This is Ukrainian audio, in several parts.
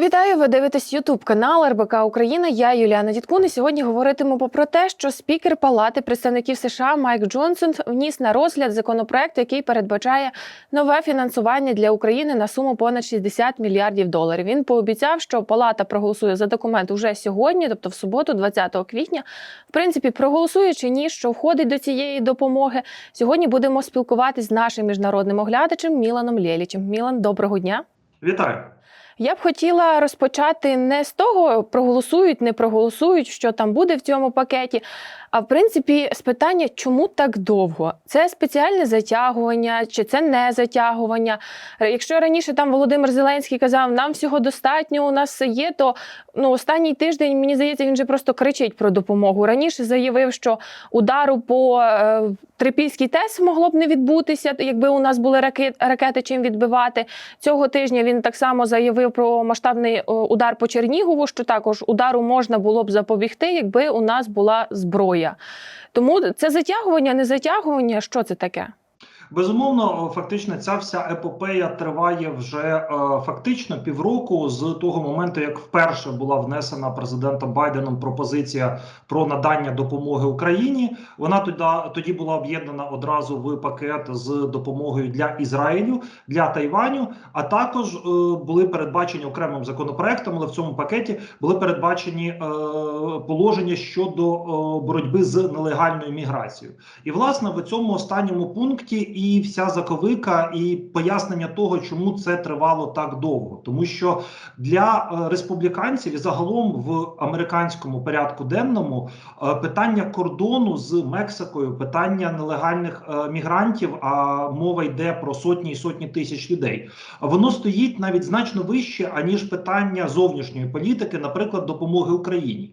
Вітаю! Ви дивитесь Ютуб канал РБК Україна. Я Юліана Діткун. І сьогодні говоритимемо про те, що спікер Палати представників США Майк Джонсон вніс на розгляд законопроект, який передбачає нове фінансування для України на суму понад 60 мільярдів доларів. Він пообіцяв, що Палата проголосує за документ уже сьогодні, тобто в суботу, 20 квітня. В принципі, проголосує чи ні, що входить до цієї допомоги. Сьогодні будемо спілкуватись з нашим міжнародним оглядачем Міланом Лєлічем. Мілан, доброго дня. Вітаю. Я б хотіла розпочати не з того, проголосують, не проголосують, що там буде в цьому пакеті. А в принципі, з питання, чому так довго? Це спеціальне затягування, чи це не затягування? Якщо раніше там Володимир Зеленський казав, нам всього достатньо, у нас є, то ну останній тиждень мені здається, він же просто кричить про допомогу. Раніше заявив, що удару по е, Трипільській ТЕС могло б не відбутися, якби у нас були ракет, ракети чим відбивати. Цього тижня він так само заявив про масштабний е, удар по Чернігову, що також удару можна було б запобігти, якби у нас була зброя. Тому це затягування, не затягування. Що це таке? Безумовно, фактично, ця вся епопея триває вже е, фактично півроку з того моменту, як вперше була внесена президентом Байденом пропозиція про надання допомоги Україні. Вона тоді, тоді була об'єднана одразу в пакет з допомогою для Ізраїлю, для Тайваню. А також е, були передбачені окремим законопроектом, але в цьому пакеті були передбачені е, положення щодо е, боротьби з нелегальною міграцією. І власне в цьому останньому пункті і вся заковика, і пояснення того, чому це тривало так довго, тому що для е, республіканців і загалом в американському порядку денному е, питання кордону з Мексикою, питання нелегальних е, мігрантів, а мова йде про сотні і сотні тисяч людей. Воно стоїть навіть значно вище аніж питання зовнішньої політики, наприклад, допомоги Україні.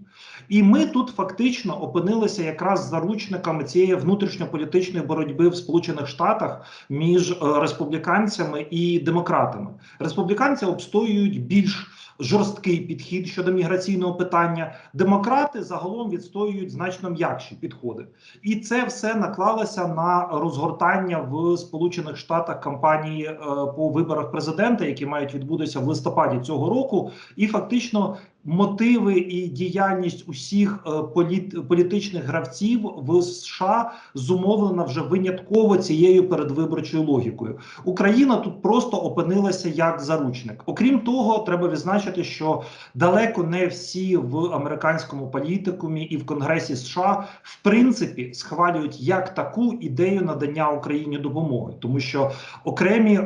І ми тут фактично опинилися якраз заручниками цієї внутрішньополітичної боротьби в Сполучених Штатах між е, республіканцями і демократами. Республіканці обстоюють більш жорсткий підхід щодо міграційного питання. Демократи загалом відстоюють значно м'якші підходи, і це все наклалося на розгортання в Сполучених Штатах кампанії е, по виборах президента, які мають відбутися в листопаді цього року, і фактично мотиви і діяльність усіх е, політ, політичних гравців в США зумовлена вже винятково цією передвиборчою логікою. Україна тут просто опинилася як заручник. Окрім того, треба відзначити, що далеко не всі в американському політикумі і в Конгресі США в принципі схвалюють як таку ідею надання Україні допомоги, тому що окремі, е,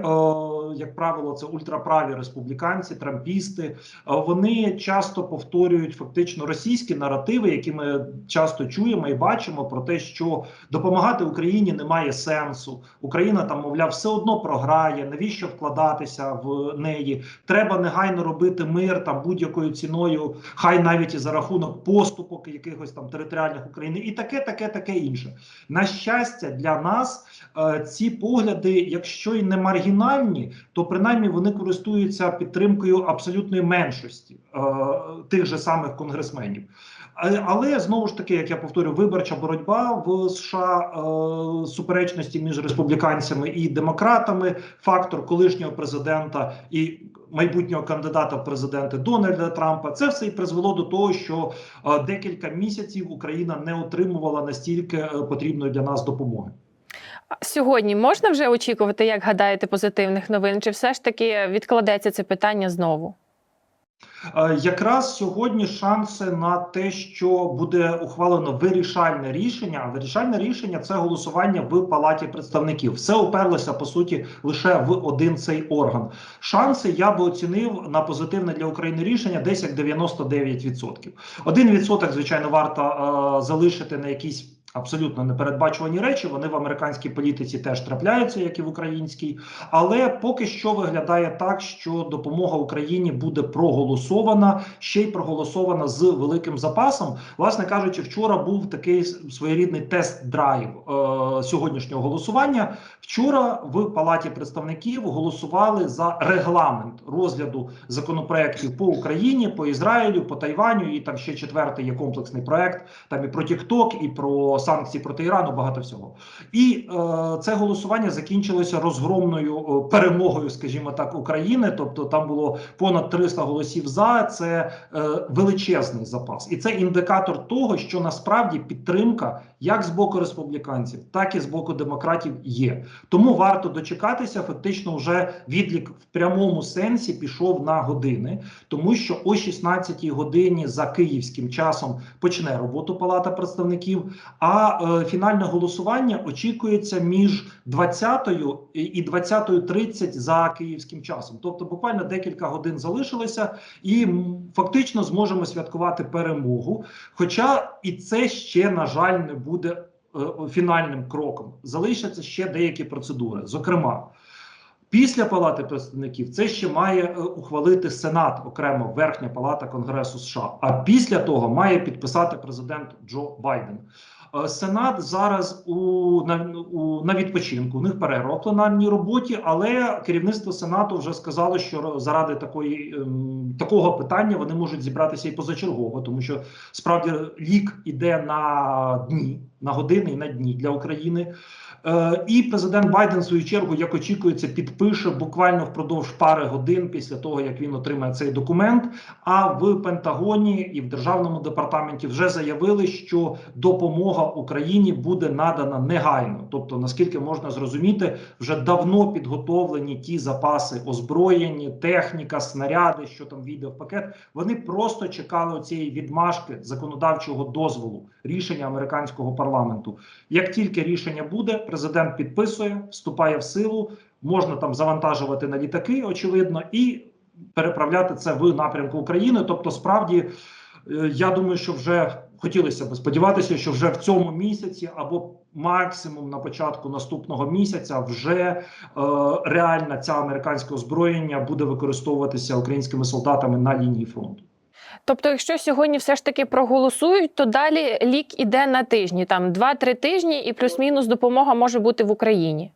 як правило, це ультраправі республіканці, трампісти. е, Вони часто повторюють фактично російські наративи, які ми часто чуємо і бачимо про те, що допомагати Україні немає сенсу. Україна там, мовляв, все одно програє. Навіщо вкладатися в неї? Треба негайно робити мир там будь-якою ціною, хай навіть і за рахунок поступок якихось там територіальних України, і таке, таке, таке інше. На щастя, для нас е, ці погляди, якщо й не маргінальні, то принаймні вони користуються підтримкою абсолютної меншості е, тих же самих конгресменів. Але- знову ж таки, як я повторю, виборча боротьба в США е, суперечності між республіканцями і демократами, фактор колишнього президента і майбутнього кандидата в президенти Дональда Трампа, це все і призвело до того, що е, декілька місяців Україна не отримувала настільки е, потрібної для нас допомоги. Сьогодні можна вже очікувати, як гадаєте, позитивних новин? Чи все ж таки відкладеться це питання знову? Е, Якраз сьогодні шанси на те, що буде ухвалено вирішальне рішення. Вирішальне рішення це голосування в палаті представників. Все оперлося по суті лише в один цей орган. Шанси я би оцінив на позитивне для України рішення десь як 99%. Один відсоток, звичайно, варто е, залишити на якісь. Абсолютно непередбачувані речі. Вони в американській політиці теж трапляються, як і в українській. Але поки що виглядає так, що допомога Україні буде проголосована, ще й проголосована з великим запасом. Власне кажучи, вчора був такий своєрідний тест-драйв е, сьогоднішнього голосування. Вчора в палаті представників голосували за регламент розгляду законопроєктів по Україні, по Ізраїлю, по Тайваню. І там ще четвертий є комплексний проект. Там і про TikTok, і про санкцій проти Ірану, багато всього. І е, це голосування закінчилося розгромною е, перемогою, скажімо так, України. Тобто там було понад 300 голосів за це е, величезний запас, і це індикатор того, що насправді підтримка як з боку республіканців, так і з боку демократів є. Тому варто дочекатися. Фактично, вже відлік в прямому сенсі пішов на години, тому що о 16-й годині за київським часом почне роботу Палата представників. А е, фінальне голосування очікується між 20-ю і 20.30 за київським часом. Тобто, буквально декілька годин залишилося, і фактично зможемо святкувати перемогу. Хоча і це ще на жаль не буде е, фінальним кроком. Залишаться ще деякі процедури. Зокрема, після Палати представників це ще має е, ухвалити Сенат, окремо Верхня Палата Конгресу США. А після того має підписати президент Джо Байден. Е, Сенат зараз у на, у на відпочинку. У них перерва в роботі, але керівництво Сенату вже сказало, що заради такої ем, такого питання вони можуть зібратися і позачергово, тому що справді лік іде на дні, на години і на дні для України. Е, і президент Байден, в свою чергу, як очікується, підпише буквально впродовж пари годин після того, як він отримає цей документ. А в Пентагоні і в державному департаменті вже заявили, що допомога Україні буде надана негайно. Тобто, наскільки можна зрозуміти, вже давно підготовлені ті запаси озброєння, техніка, снаряди, що там війде в пакет. Вони просто чекали цієї відмашки законодавчого дозволу рішення американського парламенту. Як тільки рішення буде, президент підписує, вступає в силу. Можна там завантажувати на літаки, очевидно, і переправляти це в напрямку України. Тобто, справді, е, я думаю, що вже хотілося б сподіватися, що вже в цьому місяці або максимум на початку наступного місяця вже е, реально ця американське озброєння буде використовуватися українськими солдатами на лінії фронту. Тобто, якщо сьогодні все ж таки проголосують, то далі лік іде на тижні, там 2-3 тижні, і плюс-мінус допомога може бути в Україні.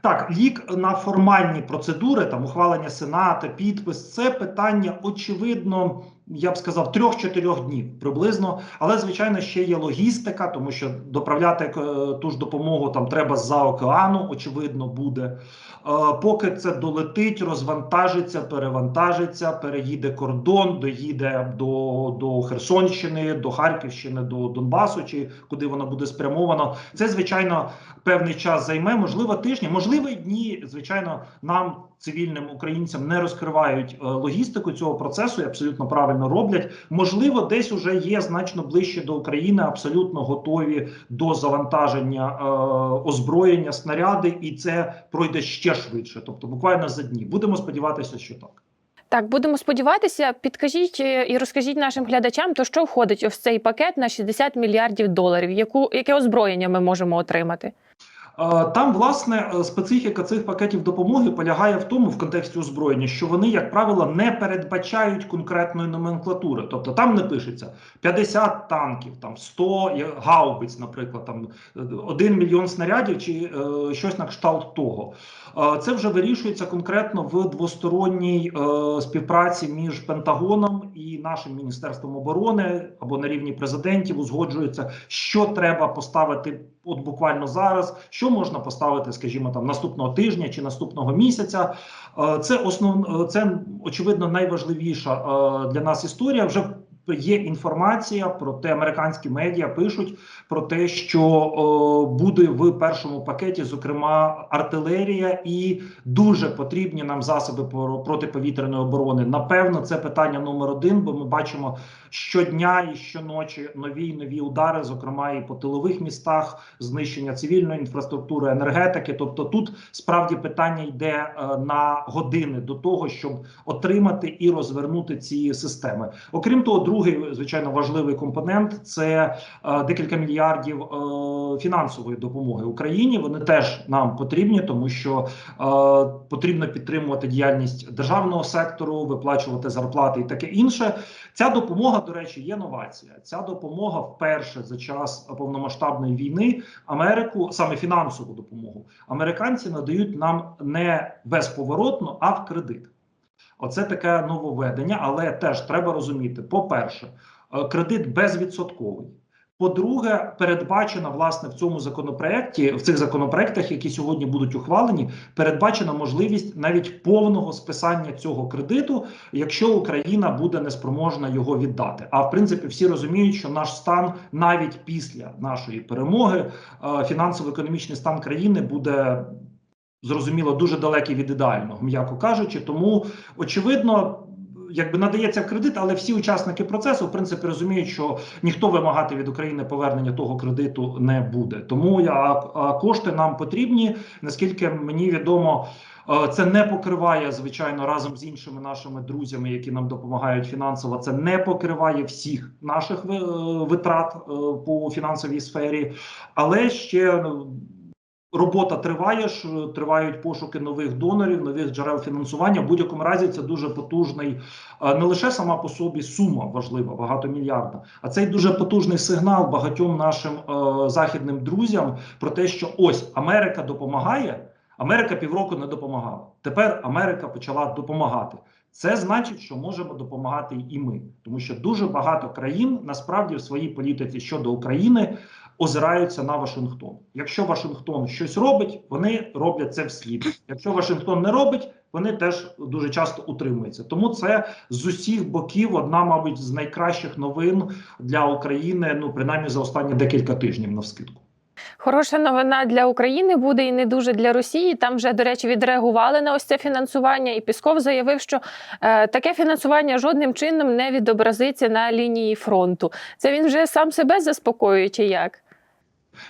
Так, лік на формальні процедури, там ухвалення сената, підпис, це питання очевидно. Я б сказав, трьох-чотирьох днів приблизно, але звичайно ще є логістика, тому що доправляти е, ту ж допомогу там треба з-за океану, очевидно, буде. Е, поки це долетить, розвантажиться, перевантажиться, переїде кордон, доїде до, до Херсонщини, до Харківщини, до Донбасу, чи куди воно буде спрямовано. Це звичайно певний час займе, можливо, тижні, можливо, дні. Звичайно, нам, цивільним українцям, не розкривають е, логістику цього процесу і абсолютно правильно роблять. Можливо, десь уже є значно ближче до України, абсолютно готові до завантаження е, озброєння, снаряди, і це пройде ще швидше. Тобто, буквально за дні. Будемо сподіватися, що так. Так, будемо сподіватися. Підкажіть е, і розкажіть нашим глядачам, то що входить в цей пакет на 60 мільярдів доларів. Яку яке озброєння ми можемо отримати? Е, Там власне е, специфіка цих пакетів допомоги полягає в тому, в контексті озброєння, що вони, як правило, не передбачають конкретної номенклатури. Тобто там не пишеться 50 танків, там 100 гаубиць, наприклад, там 1 мільйон снарядів чи е, щось на кшталт того. Е, Це вже вирішується конкретно в двосторонній е, співпраці між Пентагоном і нашим міністерством оборони або на рівні президентів узгоджується, що треба поставити от буквально зараз, що можна поставити, скажімо, там наступного тижня чи наступного місяця. Е, Це основ, е, це очевидно найважливіша е, для нас історія. Вже є інформація про те, американські медіа пишуть про те, що е, буде в першому пакеті, зокрема, артилерія і дуже потрібні нам засоби про- протиповітряної оборони. Напевно, це питання номер один, бо ми бачимо щодня і щоночі нові й нові удари, зокрема і по тилових містах, знищення цивільної інфраструктури, енергетики. Тобто, тут справді питання йде е, на години до того, щоб отримати і розвернути ці системи. Окрім того, другий звичайно важливий компонент це е, декілька мільярдів е, фінансової допомоги Україні. Вони теж нам потрібні, тому що е, потрібно підтримувати діяльність державного сектору, виплачувати зарплати і таке інше. Ця допомога, до речі, є новація. Ця допомога вперше за час повномасштабної війни Америку, саме фінансову допомогу, американці надають нам не безповоротно, а в кредит. Оце таке нововведення, але теж треба розуміти: по-перше, е, кредит безвідсотковий. По-друге, передбачена власне в цьому законопроекті, в цих законопроектах, які сьогодні будуть ухвалені, передбачена можливість навіть повного списання цього кредиту, якщо Україна буде неспроможна його віддати. А в принципі, всі розуміють, що наш стан навіть після нашої перемоги, е, фінансово-економічний стан країни буде зрозуміло дуже далекий від ідеального, м'яко кажучи. Тому очевидно. Якби надається кредит, але всі учасники процесу в принципі розуміють, що ніхто вимагати від України повернення того кредиту не буде. Тому я а кошти нам потрібні. Наскільки мені відомо, е, це не покриває звичайно разом з іншими нашими друзями, які нам допомагають фінансово. Це не покриває всіх наших е, витрат е, по фінансовій сфері, але ще ну, Робота триває ж, тривають пошуки нових донорів, нових джерел фінансування. В будь-якому разі це дуже потужний, е, не лише сама по собі сума важлива, багатомільярдна, а це й дуже потужний сигнал багатьом нашим е, західним друзям про те, що ось Америка допомагає. Америка півроку не допомагала. Тепер Америка почала допомагати. Це значить, що можемо допомагати і ми, тому що дуже багато країн насправді в своїй політиці щодо України озираються на Вашингтон. Якщо Вашингтон щось робить, вони роблять це вслід. Якщо Вашингтон не робить, вони теж дуже часто утримуються. Тому це з усіх боків одна, мабуть, з найкращих новин для України. Ну принаймні за останні декілька тижнів навскидку. Хороша новина для України буде і не дуже для Росії. Там вже, до речі, відреагували на ось це фінансування, і Пісков заявив, що е, таке фінансування жодним чином не відобразиться на лінії фронту. Це він вже сам себе заспокоює, чи як?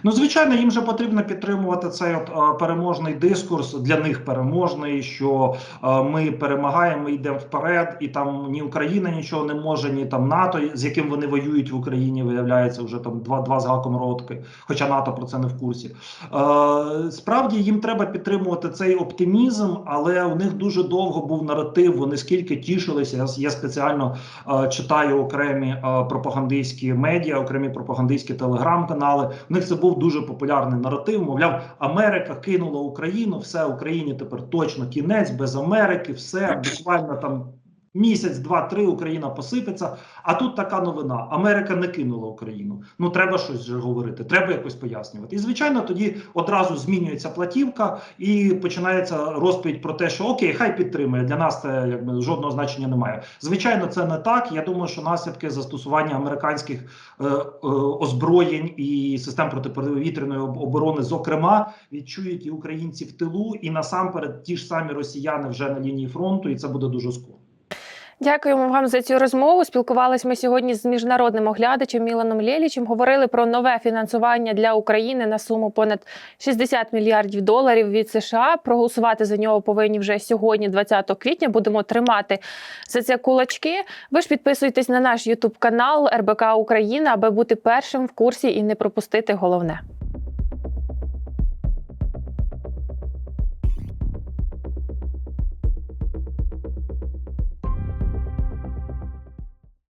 Ну, звичайно, їм же потрібно підтримувати цей от е, переможний дискурс для них переможний, що е, ми перемагаємо, ми йдемо вперед, і там ні Україна нічого не може, ні там НАТО, з яким вони воюють в Україні, виявляється вже там два, два з гаком роки, хоча НАТО про це не в курсі. Е, справді їм треба підтримувати цей оптимізм, але у них дуже довго був наратив. Вони скільки тішилися. Я, я спеціально е, читаю окремі е, пропагандистські медіа, окремі пропагандистські телеграм-канали. У них це був дуже популярний наратив. Мовляв, Америка кинула Україну, все Україні тепер точно кінець без Америки, все буквально там. Місяць, два-три Україна посипеться. А тут така новина: Америка не кинула Україну. Ну треба щось вже говорити, треба якось пояснювати. І звичайно, тоді одразу змінюється платівка і починається розповідь про те, що окей, хай підтримує. Для нас це якби жодного значення немає. Звичайно, це не так. Я думаю, що наслідки застосування американських е, е, озброєнь і систем протиповітряної оборони, зокрема, відчують і українці в тилу, і насамперед ті ж самі росіяни вже на лінії фронту, і це буде дуже скоро. Дякуємо вам за цю розмову. Спілкувалися ми сьогодні з міжнародним оглядачем Міланом Лєлічем. Говорили про нове фінансування для України на суму понад 60 мільярдів доларів від США. Проголосувати за нього повинні вже сьогодні, 20 квітня. Будемо тримати за це кулачки. Ви ж підписуйтесь на наш Ютуб канал РБК Україна, аби бути першим в курсі і не пропустити головне.